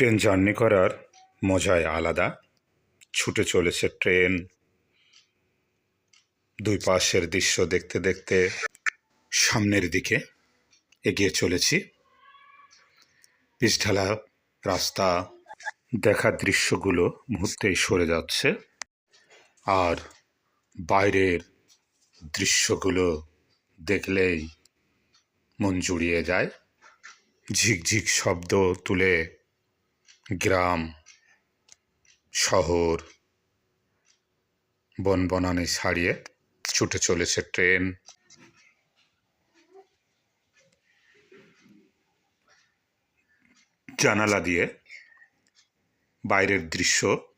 Train journey করার মজাই আলাদা। ছুটে চলেছে ট্রেন। দুই পাশের দৃশ্য দেখতে দেখতে সামনের দিকে এগিয়ে চলেছি। পিচঢালা রাস্তা দেখার দৃশ্যগুলো মুহূর্তেই সরে যাচ্ছে। আর বাইরের দৃশ্যগুলো দেখলেই মন জুড়িয়ে যায়। ঝিকঝিক শব্দ তুলে গ্রাম, শহর, বনবনানি ছাড়িয়ে ছুটে চলেছে ট্রেন। জানালা দিয়ে বাইরের দৃশ্য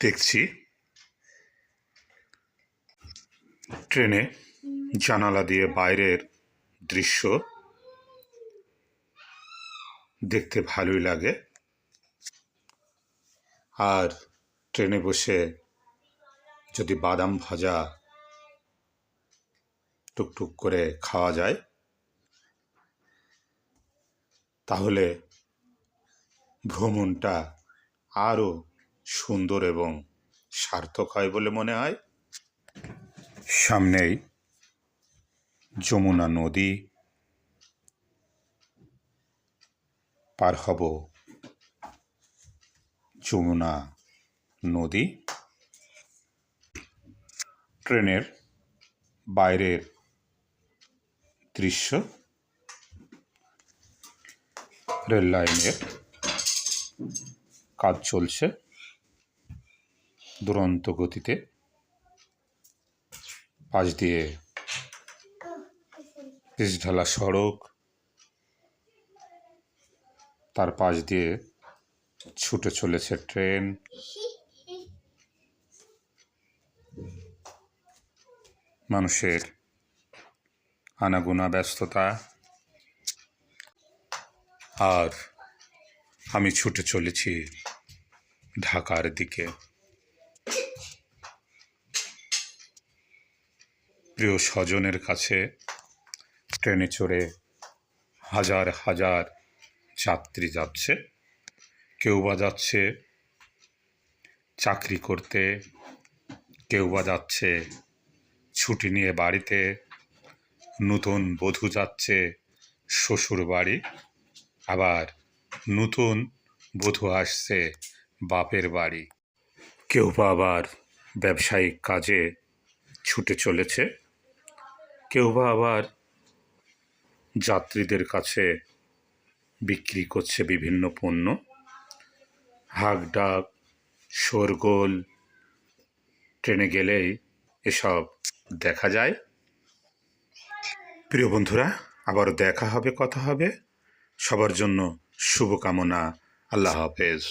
দেখছি। ট্রেনে জানালা দিয়ে বাইরের দৃশ্য দেখতে ভালোই লাগে। আর ট্রেনে বসে যদি বাদাম ভাজা টুকটুক করে খাওয়া যায়, তাহলে ভ্রমণটা আরও সুন্দর এবং সার্থক হয় বলে মনে হয়। সামনেই যমুনা নদী পার হব যমুনা নদী ট্রেনের বাইরের দৃশ্য রেল লাইনের কাজ চলছে দুরন্ত গতিতে। পাশ দিয়ে পিচঢালা সড়ক। তার পাশ দিয়ে ছুটে চলেছে ট্রেন। মানুষের আনাগোনা, ব্যস্ততা। আর আমি ছুটে চলেছি ঢাকার দিকে। প্রিয় স্বজনের কাছে ট্রেনে চড়ে হাজার হাজার যাত্রী যাচ্ছে, কেউ বা যাচ্ছে চাকরি করতে, কেউ বা যাচ্ছে ছুটি নিয়ে বাড়িতে, নতুন বধূ যাচ্ছে শ্বশুর বাড়ি, আবার নতুন বধূ আসছে বাপের বাড়ি। কেউ বা আবার ব্যবসায়িক কাজে ছুটে চলেছে, কেউ বা আবার যাত্রীদের কাছে বিক্রি করছে বিভিন্ন পণ্য। হাক ডাক, শোরগোল, ট্রেনে গেলেই এসব দেখা যায়। প্রিয় বন্ধুরা আবার দেখা হবে, কথা হবে। সবার জন্য শুভকামনা। আল্লাহ হাফেজ।